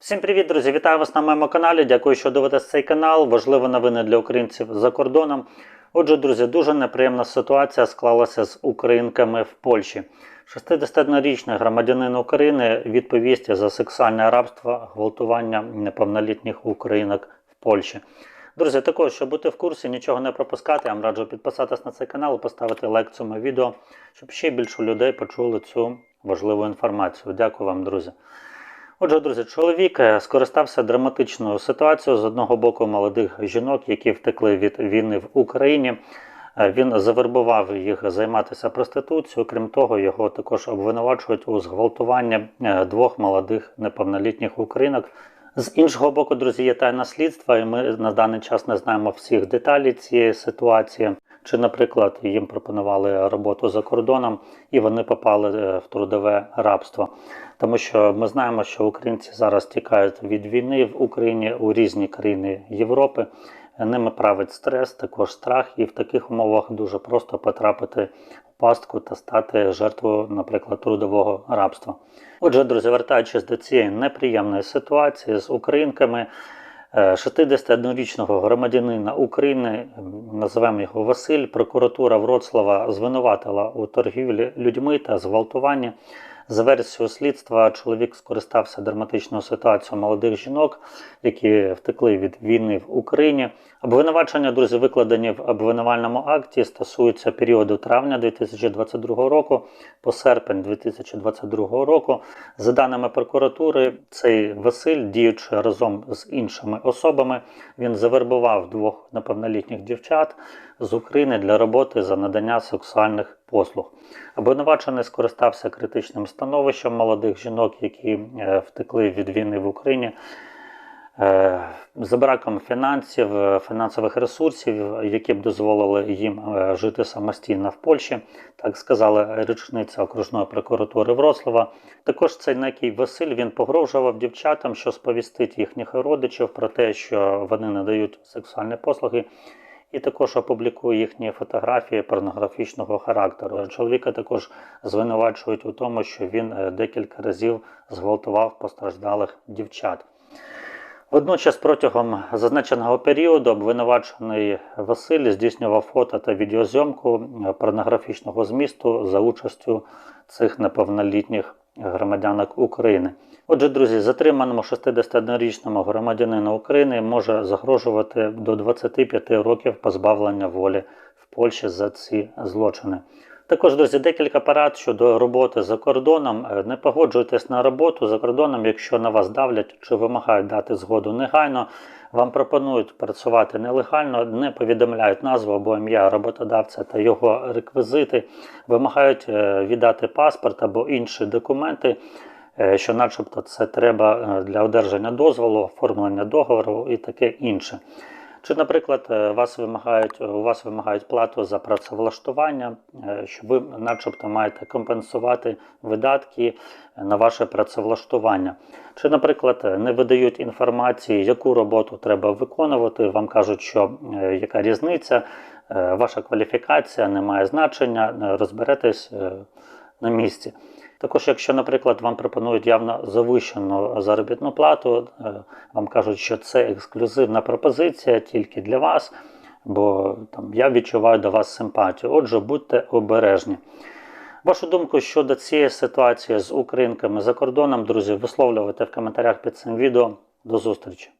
Всім привіт, друзі! Вітаю вас на моєму каналі. Дякую, що дивитесь цей канал. Важливі новини для українців за кордоном. Отже, друзі, дуже неприємна ситуація склалася з українками в Польщі. 61-річний громадянин України відповість за сексуальне рабство, гвалтування неповнолітніх українок в Польщі. Друзі, також, щоб бути в курсі, нічого не пропускати, я вам раджу підписатись на цей канал і поставити лайк цьому відео, щоб ще більше людей почули цю важливу інформацію. Дякую вам, друзі. Отже, друзі, чоловік е, скористався драматичною ситуацією з одного боку молодих жінок, які втекли від війни в Україні. Е, Він завербував їх займатися проституцією. Крім того, його також обвинувачують у зґвалтуванні е, двох молодих неповнолітніх українок. З іншого боку, друзі, є тайна слідства, і ми на даний час не знаємо всіх деталей цієї ситуації. Чи, наприклад, їм пропонували роботу за кордоном і вони попали е, в трудове рабство. Тому що ми знаємо, що українці зараз тікають від війни в Україні у різні країни Європи. Ними править стрес, також страх, і в таких умовах дуже просто потрапити в пастку та стати жертвою, наприклад, трудового рабства. Отже, друзі, вертаючись до цієї неприємної ситуації з українками. Е, 61-річного громадянина України, називаємо його Василь, прокуратура Вроцлава звинуватила у торгівлі людьми та зґвалтуванні. За версією слідства, чоловік скористався драматичною ситуацією молодих жінок, які втекли від війни в Україні. Обвинувачення, друзі, викладені в обвинувальному акті, стосуються періоду травня 2022 року по серпень 2022 року. За даними прокуратури, цей Василь, діючи разом з іншими особами, він завербував двох неповнолітніх дівчат з України для роботи за надання сексуальних послуг. Обвинувачений скористався критичним становищем молодих жінок, які е, втекли від війни в Україні. Е, За браком фінансів, е, фінансових ресурсів, які б дозволили їм жити самостійно в Польщі, так сказала речниця окружної прокуратури Вроцлава. Також цей некий Василь він погрожував дівчатам, що сповістить їхніх родичів про те, що вони надають сексуальні послуги. І також опублікує їхні фотографії порнографічного характеру. Чоловіка також звинувачують у тому, що він е, декілька разів зґвалтував постраждалих дівчат. Водночас, протягом зазначеного періоду, обвинувачений Василь здійснював фото та відеозйомку е, порнографічного змісту за участю цих неповнолітніх громадянок України. Отже, друзі, затриманому 61-річному громадянину України може загрожувати до 25 років позбавлення волі в Польщі за ці злочини. Також, друзі, декілька порад щодо роботи за кордоном. Е, Не погоджуйтесь на роботу за кордоном, якщо на вас давлять чи вимагають дати згоду негайно. Вам пропонують працювати нелегально, не повідомляють назву або ім'я роботодавця та його реквізити, вимагають е, віддати паспорт або інші документи, е, що, начебто, це треба е, для одержання дозволу, оформлення договору і таке інше. Чи, наприклад, е, вас вимагають, у вас вимагають плату за працевлаштування, е, що ви, начебто, маєте компенсувати видатки на ваше працевлаштування. Чи, наприклад, е, не видають інформації, яку роботу треба виконувати, вам кажуть, що е, яка різниця, е, ваша кваліфікація не має значення, е, розберетесь е, на місці. Також, якщо, наприклад, вам пропонують явно завищену заробітну плату, е, вам кажуть, що це ексклюзивна пропозиція тільки для вас, бо там я відчуваю до вас симпатію. Отже, будьте обережні. Вашу думку щодо цієї ситуації з українками за кордоном, друзі, висловлювайте в коментарях під цим відео. До зустрічі!